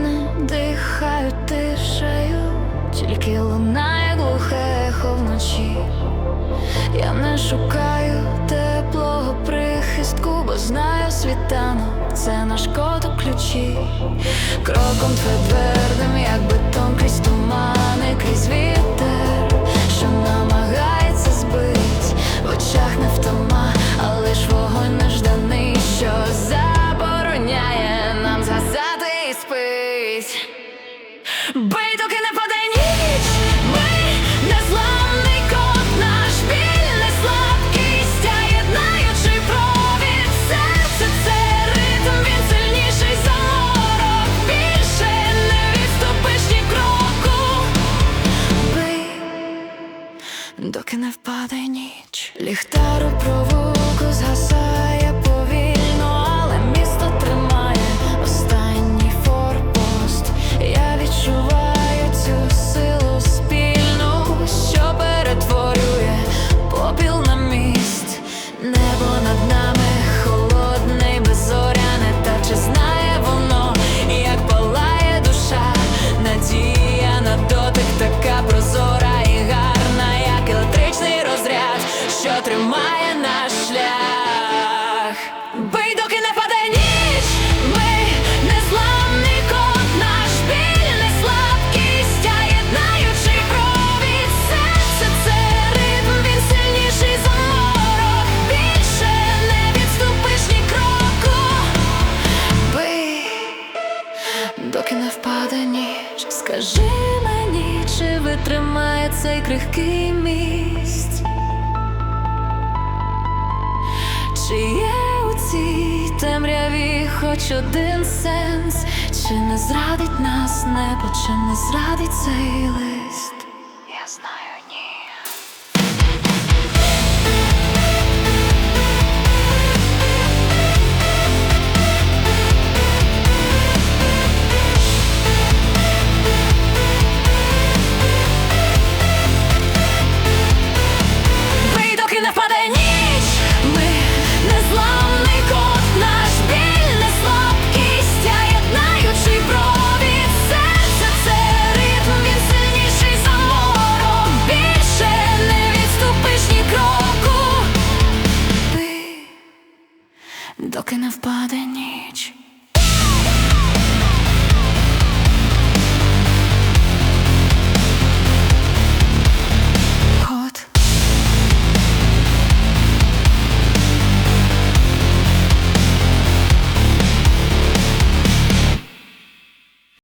струни дихають тишею, тільки лунає глухе вночі. Я не шукаю теплого прихистку, бо знаю світанок це наш код у ключі, кроком твердим, як бетон крізь тумани, крізь вітер. Доки не впаде ніч. Ліхтар у провулку згасає доки не впаде ніч, скажи мені, чи витримає цей крихкий міст, чи є у цій темряві хоч один сенс, чи не зрадить нас небо, чи не зрадить цей лист? Я знаю, доки не впаде ніч.